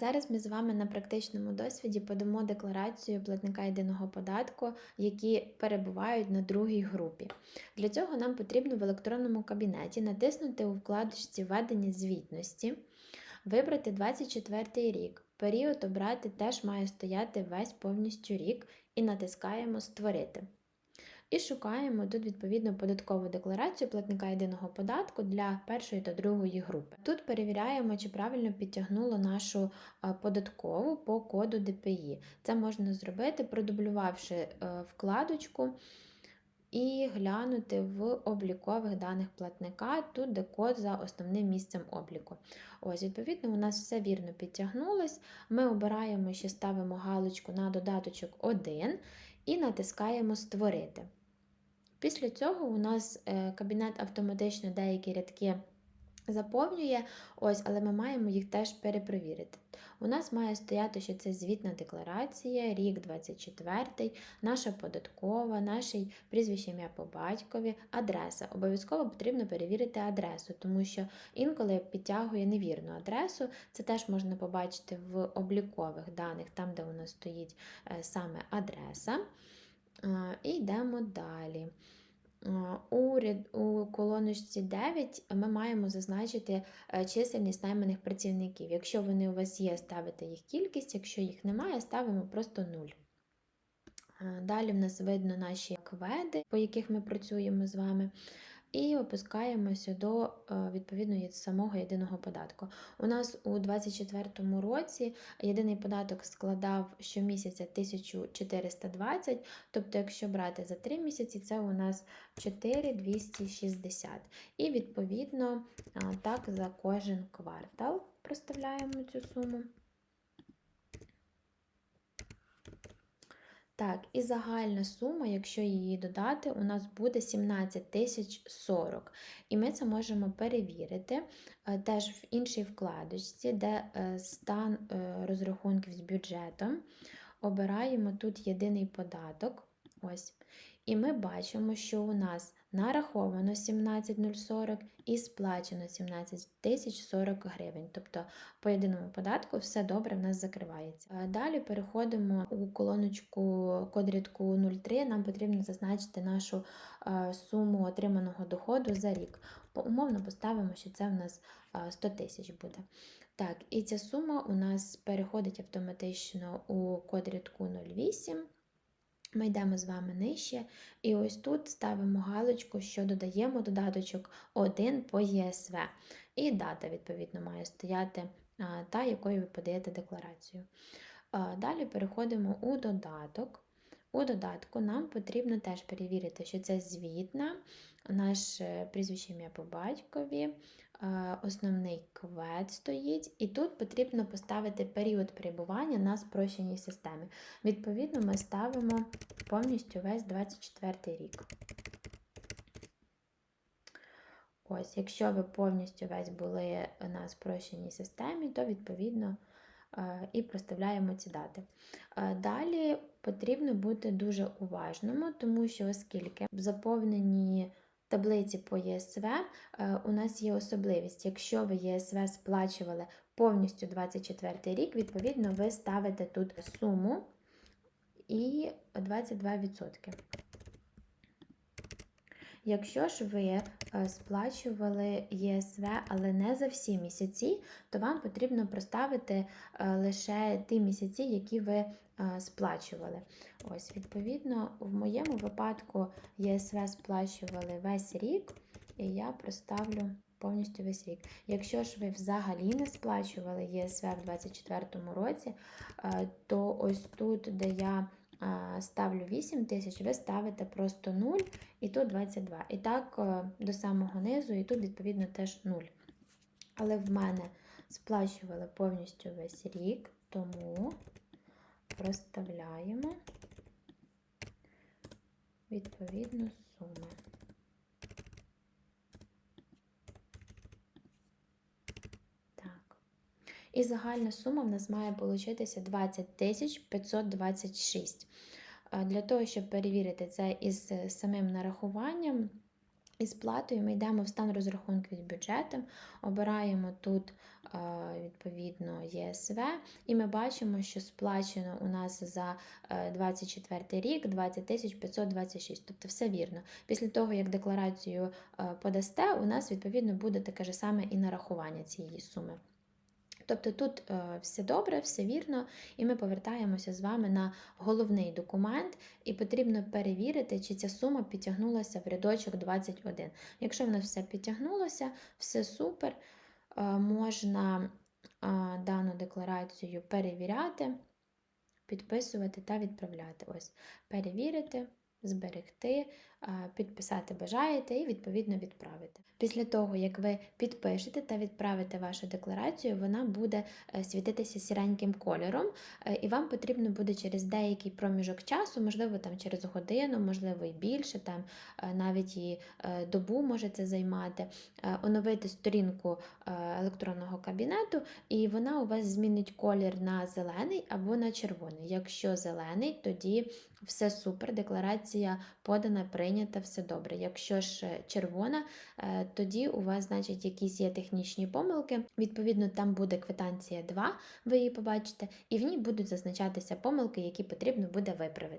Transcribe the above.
зараз ми з вами на практичному досвіді подамо декларацію платника єдиного податку, які перебувають на другій групі. Для цього нам потрібно в електронному кабінеті натиснути у вкладочці Введення звітності, вибрати 24 рік. Період обрати теж має стояти весь повністю рік і натискаємо Створити. І шукаємо тут відповідно податкову декларацію платника єдиного податку для першої та другої групи. Тут перевіряємо, чи правильно підтягнуло нашу податкову по коду ДПІ. Це можна зробити, продублювавши е, вкладочку і глянути в облікових даних платника, тут де код за основним місцем обліку. Ось, відповідно, у нас все вірно підтягнулось. Ми обираємо, ще ставимо галочку на додаточок 1 і натискаємо Створити. Після цього у нас е, кабінет автоматично деякі рядки заповнює, ось, але ми маємо їх теж перепровірити. У нас має стояти, що це звітна декларація, рік 24, наша податкова, наше прізвище ім'я по батькові, адреса. Обов'язково потрібно перевірити адресу, тому що інколи підтягує невірну адресу. Це теж можна побачити в облікових даних, там, де у нас стоїть е, саме адреса. І йдемо далі. У у колоночці 9 ми маємо зазначити е, чисельність найманих працівників. Якщо вони у вас є, ставите їх кількість, якщо їх немає, ставимо просто 0. Далі в нас видно наші кведи, по яких ми працюємо з вами. І опускаємося до е, відповідно самого єдиного податку. У нас у 2024 році єдиний податок складав щомісяця 1420, тобто, якщо брати за 3 місяці, це у нас 4260. І відповідно так за кожен квартал проставляємо цю суму. Так, і загальна сума, якщо її додати, у нас буде 17 тисяч 40. І ми це можемо перевірити е, теж в іншій вкладочці, де е, стан е, розрахунків з бюджетом. Обираємо тут єдиний податок. Ось. І ми бачимо, що у нас нараховано 17040 і сплачено 17 тисяч 40 гривень. Тобто по єдиному податку все добре в нас закривається. Е, Далі переходимо у колоночку код рядку 03. Нам потрібно зазначити нашу е, суму отриманого доходу за рік. Умовно поставимо, що це в нас е, 100 тисяч буде. Так, і ця сума у нас переходить автоматично у код рядку 08. Ми йдемо з вами нижче, і ось тут ставимо галочку, що додаємо додаточок 1 по ЄСВ. І дата, відповідно, має стояти та, якою ви подаєте декларацію. Далі переходимо у додаток. У додатку нам потрібно теж перевірити, що це звітна, наше прізвище ім'я по батькові, е, основний квет стоїть, і тут потрібно поставити період перебування на спрощеній системі. Відповідно, ми ставимо повністю весь 24 рік. Ось, якщо ви повністю весь були на спрощеній системі, то відповідно і проставляємо ці дати. Е, Далі потрібно бути дуже уважними, тому що оскільки в заповненні таблиці по ЄСВ е, у нас є особливість. Якщо ви ЄСВ сплачували повністю 24 рік, відповідно, ви ставите тут суму і 22%. Якщо ж ви е, сплачували ЄСВ, але не за всі місяці, то вам потрібно проставити е, лише ті місяці, які ви е, сплачували. Ось, відповідно, в моєму випадку ЄСВ сплачували весь рік, і я проставлю повністю весь рік. Якщо ж ви взагалі не сплачували ЄСВ в 2024 році, то ось тут, де я ставлю 8 тисяч, ви ставите просто 0 і тут 22. І так е, до самого низу, і тут, відповідно, теж 0. Але в мене сплачували повністю весь рік, тому проставляємо відповідну суму. Так. І загальна сума в нас має получитися 20 526. Е, Для того, щоб перевірити це із е, самим нарахуванням, Із платою ми йдемо в стан розрахунку з бюджетом, обираємо тут е, відповідно ЄСВ, і ми бачимо, що сплачено у нас за 24 рік 20 526, тобто все вірно. Після того, як декларацію подасте, у нас відповідно буде таке ж саме і нарахування цієї суми. Тобто тут е, все добре, все вірно, і ми повертаємося з вами на головний документ, і потрібно перевірити, чи ця сума підтягнулася в рядочок 21. Якщо в нас все підтягнулося, все супер, е, можна е, дану декларацію перевіряти, підписувати та відправляти. Ось, перевірити, зберегти, підписати бажаєте і відповідно відправити. Після того, як ви підпишете та відправите вашу декларацію, вона буде е, світитися сіреньким кольором, е, і вам потрібно буде через деякий проміжок часу, можливо, там через годину, можливо, і більше, там е, навіть і добу може це займати, оновити сторінку електронного кабінету, і вона у вас змінить колір на зелений або на червоний. Якщо зелений, тоді все супер, декларація подана, прийнята, все добре. Якщо ж е, червона, е, тоді у вас, значить, якісь є технічні помилки. Відповідно, там буде квитанція 2, ви її побачите, і в ній будуть зазначатися помилки, які потрібно буде виправити.